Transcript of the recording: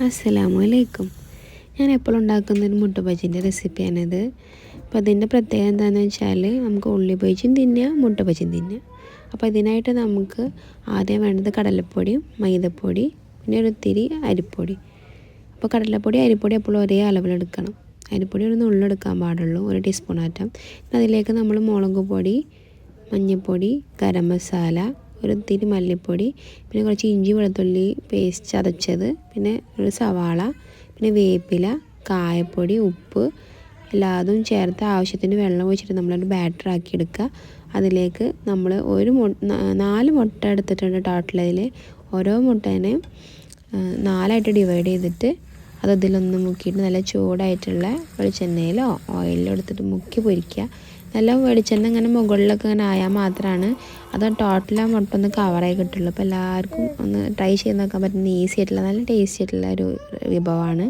അസ്സലാമു അലൈക്കും ഞാൻ എപ്പോഴും ഉണ്ടാക്കുന്ന ഒരു മുട്ട ബജിന്റെ റെസിപ്പിയാണിത്. അപ്പോൾ അതിന്റെ പ്രത്യേകത എന്താണെന്ന് വെച്ചാൽ നമുക്ക് ഉള്ളി ബജിയും തിന്നുക മുട്ട ബജിയും അപ്പോൾ ഇതിനായിട്ട് നമുക്ക് ആദ്യം വേണ്ടത് കടലപ്പൊടിയും മൈദപ്പൊടി പിന്നെ ഒരു തിരി അരിപ്പൊടി. അപ്പോൾ കടലപ്പൊടി അരിപ്പൊടി എപ്പോഴും ഒരേ അളവിലെടുക്കണം അരിപ്പൊടി ഒരു നുള്ളെടുക്കാൻ പാടുള്ളൂ ഒരു ടീസ്പൂൺ ആറ്റം. അതിലേക്ക് നമ്മൾ മുളക് പൊടി മഞ്ഞൾപ്പൊടി ഗരം മസാല ഒരു തിരി മല്ലിപ്പൊടി പിന്നെ കുറച്ച് ഇഞ്ചി വെളുത്തുള്ളി പേസ്റ്റ് ചതച്ചത് പിന്നെ ഒരു സവാള പിന്നെ വേപ്പില കായപ്പൊടി ഉപ്പ് എല്ലാതും ചേർത്ത് ആവശ്യത്തിന് വെള്ളം ഒഴിച്ചിട്ട് നമ്മളൊരു ബാറ്റർ ആക്കി എടുക്കുക. അതിലേക്ക് നമ്മൾ ഒരു മു നാല് മുട്ട എടുത്തിട്ടുണ്ട് ടോട്ടലതിൽ ഓരോ മുട്ടേനെയും നാലായിട്ട് ഡിവൈഡ് ചെയ്തിട്ട് അത് അതിലൊന്ന് മുക്കിയിട്ട് നല്ല ചൂടായിട്ടുള്ള വെളിച്ചെണ്ണയിലോ ഓയിലിലോ എടുത്തിട്ട് മുക്കി പൊരിക്കുക. നല്ല വെളിച്ചെണ്ണ ഇങ്ങനെ മുകളിലൊക്കെ ഇങ്ങനെ ആയാൽ മാത്രമാണ് അത് ടോട്ടലാ മുട്ട ഒന്ന് കവറായി കിട്ടുള്ളൂ. അപ്പോൾ എല്ലാവർക്കും ഒന്ന് ട്രൈ ചെയ്ത് നോക്കാൻ പറ്റുന്ന ഈസി ആയിട്ടുള്ള നല്ല ടേസ്റ്റി ആയിട്ടുള്ള ഒരു വിഭവമാണ്.